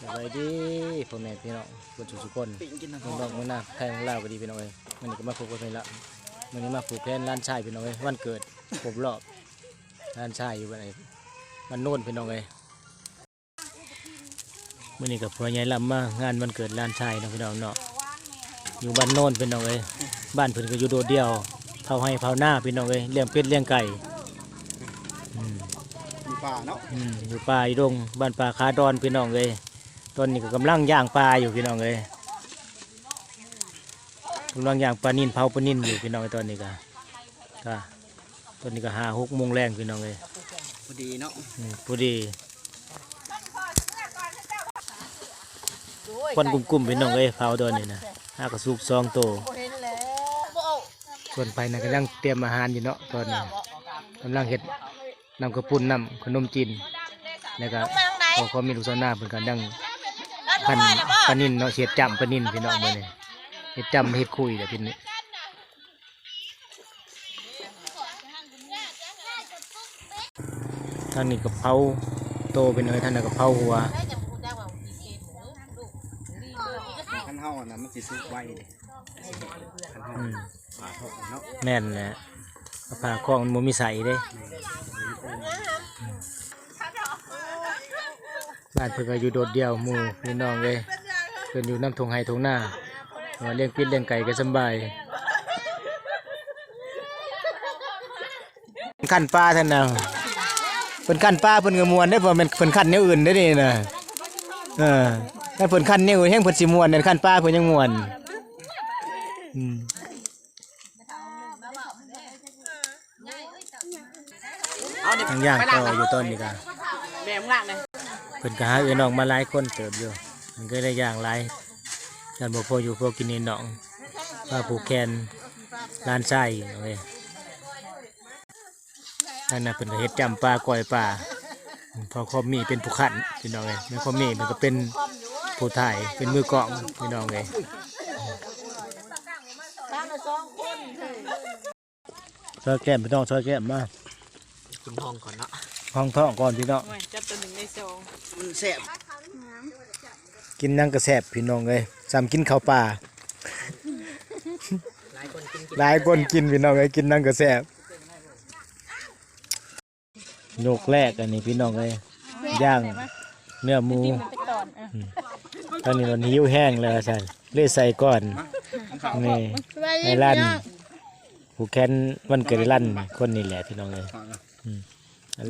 สบายดีพ่อแม่พี่น้องคนสุสุคนปิ่งกินนะน้องๆมื้อหน้าแพงลาวก็ดีพี่น้องเอ้ยมื้อนี้ก็มาผูกกันไปละมื้อนี้มาผูกแขนร้านชายพี่น้องเอ้ยวันเกิดครบรอบร้านชายอยู่บ้านไหนบ้านโน่นพี่น้องเอ้ยมื้อนี้กับพ่อใหญ่ลำมางานวันเกิดร้านชายเนาะพี่น้องเนาะอยู่บ้านโน่นพี่น้องเอ้ยบ้านเพิ่นก็อยู่โดดเดียวเผาให้เผาหน้าพี่น้องเอ้ยเลี้ยงเป็ดเลี้ยงไก่อืมมีป่าเนาะอืมอยู่ป่าอยู่ดงบ้านป่าคาดอนพี่น้องเลย ตอนนี้ก็กำลังย่างปลาอยู่พี่น้องเลยกำลังย่างปลานินเผาปลานินอยู่พี่น้องเอ้ยตอนนี้ก็ก็ตอนนี้ก็หาหกโมงแรงพี่น้องเลยพอดีเนาะอืมพอดีควันกลุ่มๆพี่น้องเลยเผาตอนนี้นะห้ากระสุกซองโตวส่วนไปนะกำลังเตรียมอาหารอยู่เนาะตอนนี้กำลังเห็ดนำกระปุ่นนำขนมจีนแล้วก็พอเขามีลูกสาวหน้าเพิ่นก็ดัง พันปลานินเนาะเสียดจำปลานินพี่น้องมื้อนี้เฮ็ดจำเฮ็ดคุยเด้อพี่นี่ทางนี้กะเพราโตเป็นเอ้ยท่านน่ะกะเพราหัวขันเฮาน่ะมันสิสุกไวเลยขันเฮาอืมป่าทองเนาะแม่นแหละกระพาคองมันบ่มีใสเด้ บ้านเพิ่นก็อยู่โดดเดี่ยวหมู่พี่น้องเลยเพิ่นอยู่น้ำทงไห้ทงหน้าว่าเลี้ยงเป็ดเลี้ยงไก่ก็สำบายขั้นปลาท่านน่ะเพิ่นขั้นปลาเพิ่นก็ม่วนได้อเพราะมันเพิ่นขั้นแนวอื่นได้อนี่น่ะเออถ้าเพิ่นขั้นแนวอื่นแฮงเพิ่นสิม่วนนั่นขั้นปลาเพิ่นยังม่วนอืมเอาเดี๋ยวทางย่างต่ออยู่ต้นนี่ก็แม่มึงล่างเลย เพิ่นก็หาเอื้อน้องมาหลายคนเติบอยู่ มันก็ได้ย่างหลายท่านบ่พออยู่พอกินนี่น้องว่าผูกแขนลานไส้เอาไว้นั่นน่ะเพิ่นก็เฮ็ดจำปลาก้อยปลาพอคอมมีเป็นผู้ขันพี่น้องเอ้ยแม่คอมมีมันก็เป็นผู้ถ่ายเป็นมือกลองพี่น้องเอ้ยซอยแก้มพี่น้องซอยแก้มมากินทองก่อนเนาะห้ องท้องก่อนพี่น้องโอ้ยจับตัวหนึ่งในสองมันแซ่บกินนั่งกระแสบพี่น้องเลยสามกินข้าวปลาหลายคนกินกินหลายคนกินพี่น้องเลยกินนั่งกระแสบโยกแรกอันนี้พี่น้องเลยย่างเนื้อหมูจิ้มมันไปตอนอะตอนนี้มันหิวแห้งแล้วใช่เลยใส่ก่อนนี่ในร้านผู้แค้นวันเกิดร้านคนนี่แหละพี่น้องเลย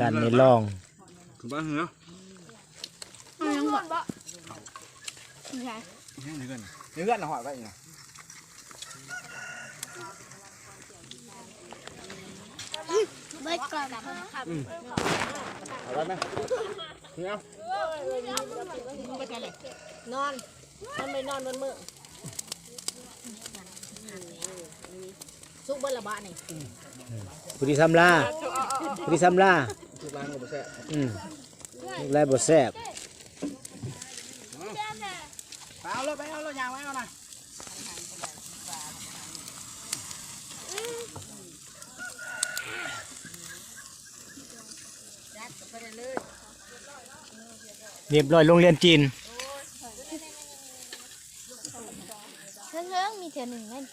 ร้านในร่องคุณบ้านเหรอเนื้อเนื้อเนื้อน่ะหอยไว้เนาะเบิดก่อนครับเอาไว้ไหมเนื้อนอนมันไม่นอนมันมือซุกเบิ้ลละบะนี่ผู้ที่ทำลา ผู้ที่ทำลาลูกหลานก็บ่แซ่บอืมไล่บทแซ่บไปเอาเลยไปเอาเลยยางไว้เอาหน่อยเรียบร้อยโรงเรียนจีน เพิ่งเพิ่งมีเถื่อหนึ่งนั่น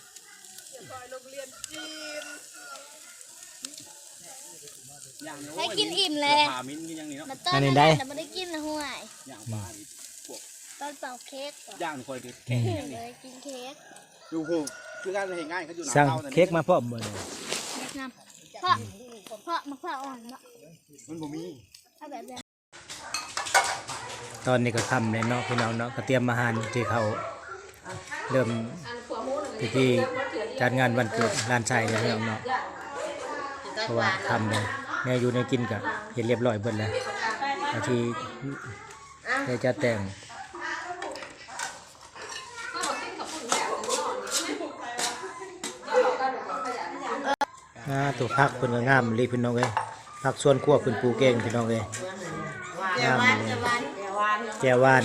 ยางเนื้อให้กินอิ่มเลยผ่ามิ้นกินยังนี่เนาะมาต้อนนั่นแหละแต่ไม่ได้กินนะห่วยยางป่านี่ตอนเป่าเค้กก่อนย่างนี่คอยดิเลยกินเค้กดูผู้คือการเห็นง่ายเขาอยู่หน้าสั่งเตาแต่เค้กมาพร้อมบ่เลยนำเพราะเพราะมะพร้าวอ่อนเนาะมันบ่มีเอาแบบแบบตอนนี้ก็ค่ำเลยเนาะพี่น้องเนาะก็เตรียมอาหารที่เขาเริ่มพิธีจัดงานวันเกิดร้านชายเลยพี่น้องเนาะเพราะว่าค่ำเลย แม่อยู่ในกินกับเห็นเรียบร้อยเบิดแล้วอาทีได้จะแต่งอ่าตัวพักเพิ่นก็งามเลยพี่น้องเอ้ยพักส่วนครัวเพิ่นปลูกเก่งพี่น้องเอ้ยงามเลยแจวหวาน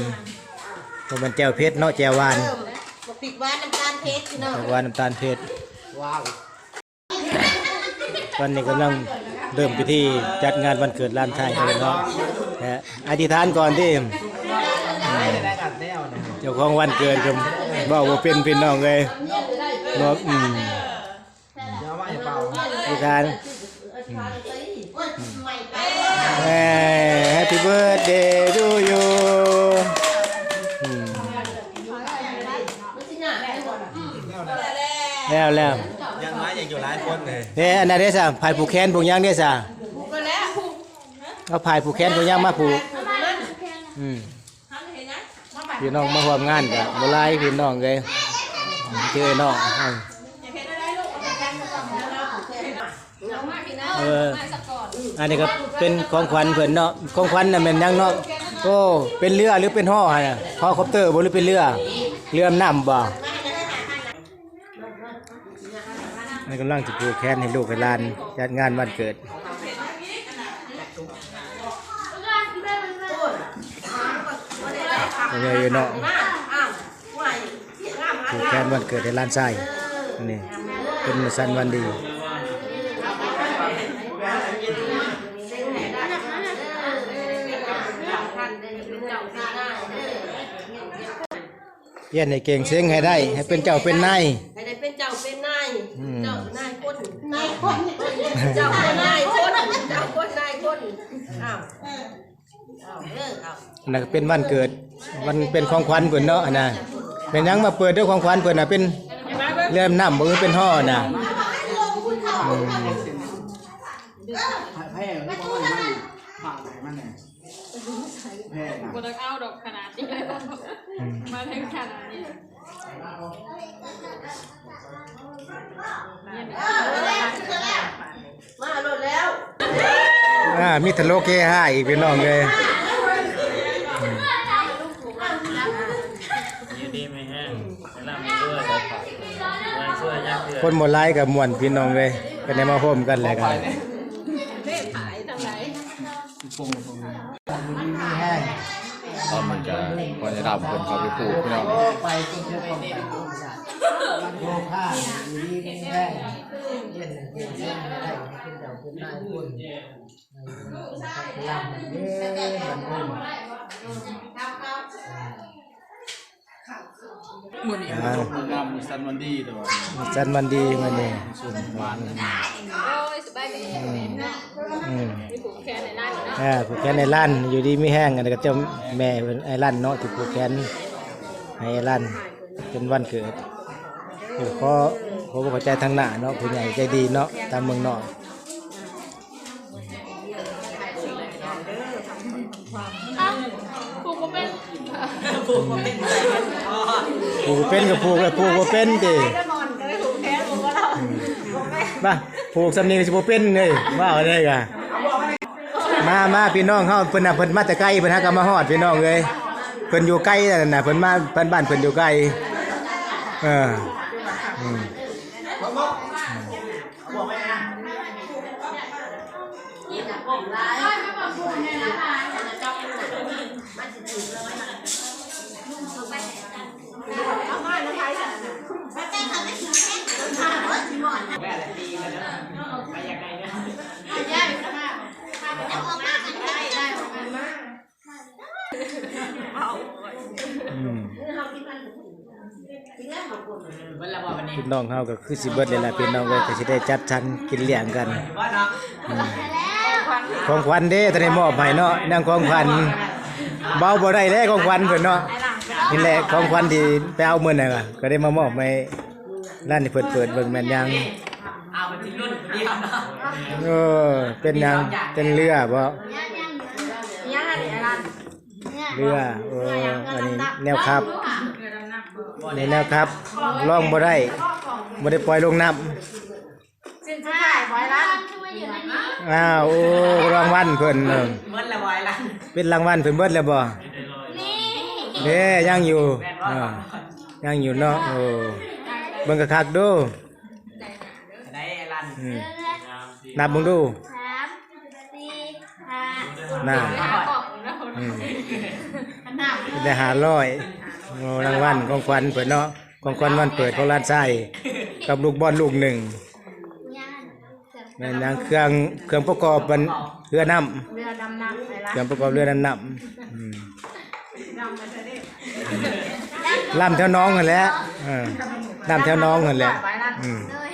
บ่แมันแจวเพชรเนาะแจวหวานบปิกหวานน้ำตาลเพชรพี่น้องแจวหวานน้ำตาลเพชรว้าวตอนนี้กำลัง เริ่มพิธีจัดงานวันเกิดร้านชายกันเนาะนะอธิษฐานก่อนที่เจ้าของวันเกิดก็บอกว่าเป็นพี่น้องเลยบอกอืมเดี๋ยวว่าอย่าเป่าในการแหม Happy birthday to you อืมแล้วแล้ว ยังน้อยยังอยู่หลายคนเลยเฮ้อันนั้นได้สะพายผูกแขนผูกหยังได้สะเอาพายผูกแขนผูกหยังมาผูกอืมพี่น้องมาร่วมงานกับบ่หลายพี่น้องเลยเจอน้องอืมเอออันนี้ก็เป็นของขวัญเพิ่นเนาะของขวัญน่ะแม่นหยังเนาะโอ้เป็นเรือหรือเป็นห่อฮะห่อคอปเตอร์บ่หรือเป็นเรือเรือน้ำบ่ อันกำลังจะผูกแขนให้ลูกให้หลานจัดงานวันเกิด เยอยู่เนาะผูกแขนวันเกิดในร้านไส้นี่เป็นมือสันวันดีเย็นให้เก่งเสียงให้ได้ ให้เป็นเจ้าเป็นนาย เจ้าคนนายคน เจ้าคนนายคนอ้าวอ้าวเอออ้าวอันนั่นก็เป็นวันเกิดวันเป็นของขวัญเพิ่นเนาะอันน่ะเป็นหยังมาเปิดด้วยของขวัญเพิ่นน่ะเป็นเริ่มน้ำบ่คือเป็นห่อน่ะอืมแพ้ไม่ต้องมันผ่าไหนมันเนี่ยแพ้กูต้องเอาดอกขนาดนี้เลยป่ะมาถึงขนาดนี้ มาโลดแล้ว อ่า มีทะโลเกห้าอีกพี่น้องเลยยินดีไม่แห้งร่ำด้วยงานช่วยยากเกินคนหมดไลายกับมวนพี่น้องเลยก็ได้มาพร้อมกันเลยกันตอนมันจะพอจะดับเป็นเขาไปปลูกพี่น้องไปจนเจอความโลค่าอยู่ดีไม่แห้ งเย็นเย็นเย็นได้เป็นเจ้าเป็นนายคนลำมันเด้มันเด้มื่อนี้จบงามมือสันวันดีต่ว่าจันมันดีมันนี่ส่วนวานอืมมีผูกแขนในร้านเนาะอ่าผูกแขนในร้านอยู่ดีไม่แห้งอันนี้ก็เจ้าแม่เป็นไอ้ร้านเนาะที่ผูกแขนให้ไอ้ร้านเป็นวันเกิดเดี๋ยวขอ ขอบอกเข้าใจทางหน้าเนาะผู้ใหญ่ใจดีเนาะตามเมืองเนาะผูกก็เป็นผูกเป็นกับผูกแล้วผูกบ่เป็นติมาผูกสำเนียงสิบ่เป็นเลยว่าเอาได้กะมามาพี่น้องเฮาเพิ่นน่ะเพิ่นมาแต่ไกลเพิ่นหาก็มาฮอดพี่น้องเลยเพิ่นอยู่ไกลนั่นน่ะเพิ่นมาเพิ่นบ้านเพิ่นอยู่ไกลเอออืมอื พี่น้องเฮาก็คือสิเบิดเลยล่ะพี่น้องเอ้ยก็สิได้จัดชั้นกินเลี้ยงกันอืมของขวัญเด้ตอนนี้มอบให้เนาะนางของขวัญเบาบ่ได้แล้วของขวัญเพิ่นเนาะนี่แหละของขวัญที่ไปเอามื้อนั้นก็ก็ได้มามอบให้ร้านที่เพิ่นเปิดเบิ่งแม่นยังเอาไปทิ้งรุ่นเดียวเนาะเออเป็นหยังเป็นเรือบ่ย่างนี่ร้านเรือเอออันนี้แนวครับ นี่แนวครับล่องบ่ได้บ่ได้ปล่อยลงน้ำสิ้นสุดท้ายไว้ร้านอ้าวโอ้รางวัลเพิ่นเออเมื่อละวายละเป็นรางวัลเพิ่นเบิดแล้วบ่เด้ยังอยู่เออยังอยู่เนาะโอ้เบิ่งคักๆดูได้รันอืมนับเบิ่งดู สามสี่ห้าน่าบอกนะอืมขนาดเป็นได้500 โอ้รางวัลของขวัญเพิ่นเนาะของขวัญวันเปิดของร้านไส้กับลูกบอลลูกหนึ่งย่างแม่นยังเครื่องเครื่องประกอบมันเรือน้ำเรือดำน้ำในร้านเครื่องประกอบเรือดำน้ำอืมล่ำแถวน้องกันแหล้วล่ำแถวน้องกันแหละอืมเลย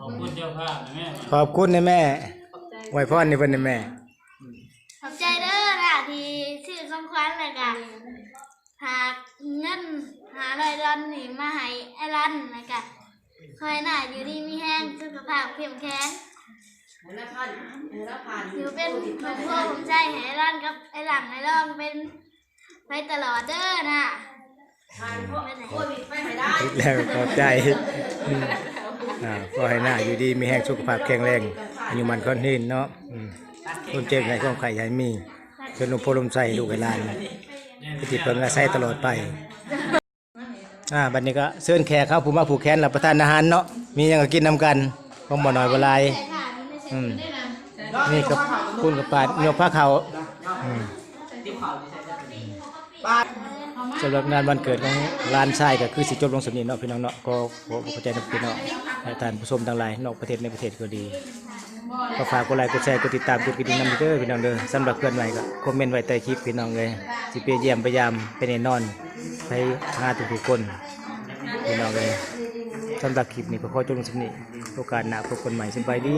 ขอบคุณเจ้าภาพนะแม่ ขอบคุณนะแม่ไว้พรในเพิ่นนะแม่ ขอบใจเด้อนะที่ชื่อสมควรเลยกะหากเงินหาลอยดอนนี่ มาให้ไอ้รันนะกะคอยหน้าอยู่ดีมีแห้งสุขภาพเข้มแข็งละพันละพันอยู่เป็นผมพ่อผมใจให้ไอ้รันกับไอ้หลังไอ้รองเป็นไปตลอดเด้อนะพันพวกโควิดไปไม่ได้คิดแล้วขอบใจอืมอ่าก็ให้หน้าอยู่ดีมีแห้งสุขภาพแข็งแรงอายุมันคนหินเนาะอืมคนเจ็บไหนก็ไข่ใหญ่มีจนหนุ่มพลมใส่ลูกให้หลานพิธีเพิ่งอาศัยตลอดไป อ่าบัดนี้ก็เชิญแขกเข้าผู้มาผูกแขนรับประทานอาหารเนาะมีหยังก็กินนำกันของบ่น้อยบ่หลายแต่ค่ะนี่ไม่ใช่อืมได้นะนี่กับคุณกับปาดโยกผ้าเขาวอืมติ๊บเข่าที่ใช้ได้สำหรับงานวันเกิดของร้านชายก็คือสิจบลงสำนีเนาะพี่น้องเนาะก็ขอเข้าใจนักพี่น้องและท่านผู้ชมทั้งหลายนอกประเทศในประเทศก็ดีก็ฝากกดไลค์กดแชร์กดติดตามกดกระดิ่งนำเด้อพี่น้องเด้อสำหรับเพื่อนใหม่ก็คอมเมนต์ไว้ใต้คลิปพี่น้องเลยสิไปเยี่ยมพยายามไปแน่นอน ไปหาทุกๆคนพี่น้องเลยสำหรับคลิปนี้ก็ขอจบลงสำนีโอกาสหน้าพบกันใหม่สบายดี